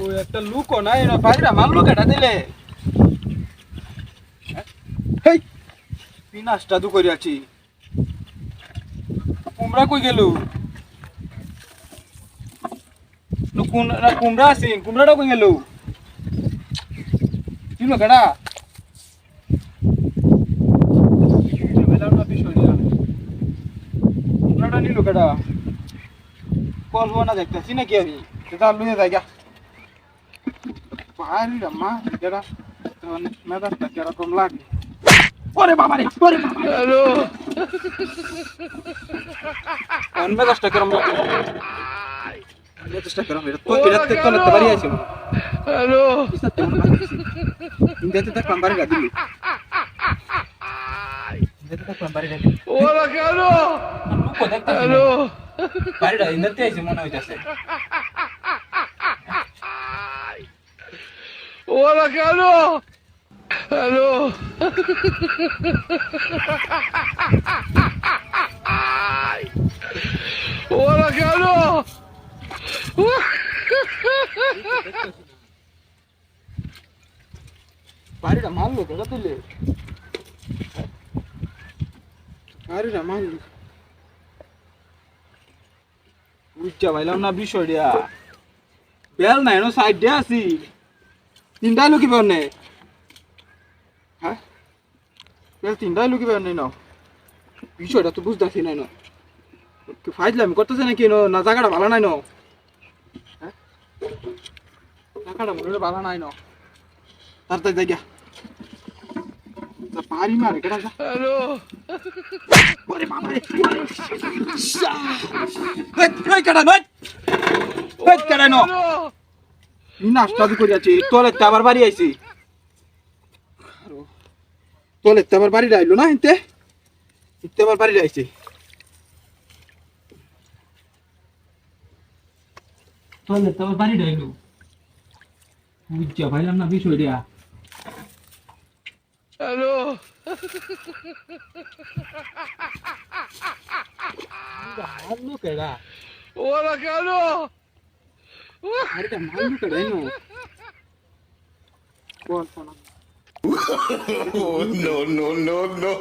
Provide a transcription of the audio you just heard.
ওই একটা লুকো না কেটা দিলে? হেই পিনাসটা দু করে কুমড়া কই গেল? কুমড়া আছে, কুমড়াটা কই গেল? চিনো কেডা কুমড়াটা নিল কেডা করব না দেখতেছি নাকি আমি? সেটা লুয়ে যাই গা পাহাড়ি রাম্মা কেডা মেজাজটা কীরকম লাগে? ওরে বাবা রে ওরে বাবা হ্যালো। মেজাজটা কীরকম লাগে? মেজাজটা কীরকম এটা তো এটা তো বাড়ি আছে হ্যালো। ইন্দাতে তো পাম্বারি গাদি ইন্দাতে তো পাম্বারি গাদি バイ塗ってやし物をいたして。ولك الو الو ولك الو பாருடா மாலு கதத்துல பாருடா மாலு বুঝছা পাইলাম না বেল নাই no সাইড দিয়ে আছি। তিনটাই লুকি পার নে বেল তিনটাই লুকি পার নেই না। বিষয়টা তো বুঝতেছি নাই না। ফাইজলাম করতেছে নাকি ন? না, জায়গাটা ভালো নাই ন? হ্যাঁ জায়গাটা মনে ভালো নাই ন। তাড়াতাড়ি যাই পারি মারে কেটা. ওরে রে। কেডা ন Aló. নাস্তা দি করিয়াছি? তোলে আবার বাড়ি আইছি। তোলে আবার বাড়ি আইলো না হিনতে? হিনতে আবার বাড়ি আইছি। তোলে আবার বাড়ি আইলো। বুঝছা ভাইলাম না বিষয় Hallo. હાલું કેડા ઓલા કાલો અરે તે માલું કેડા એનો નો નો નો નો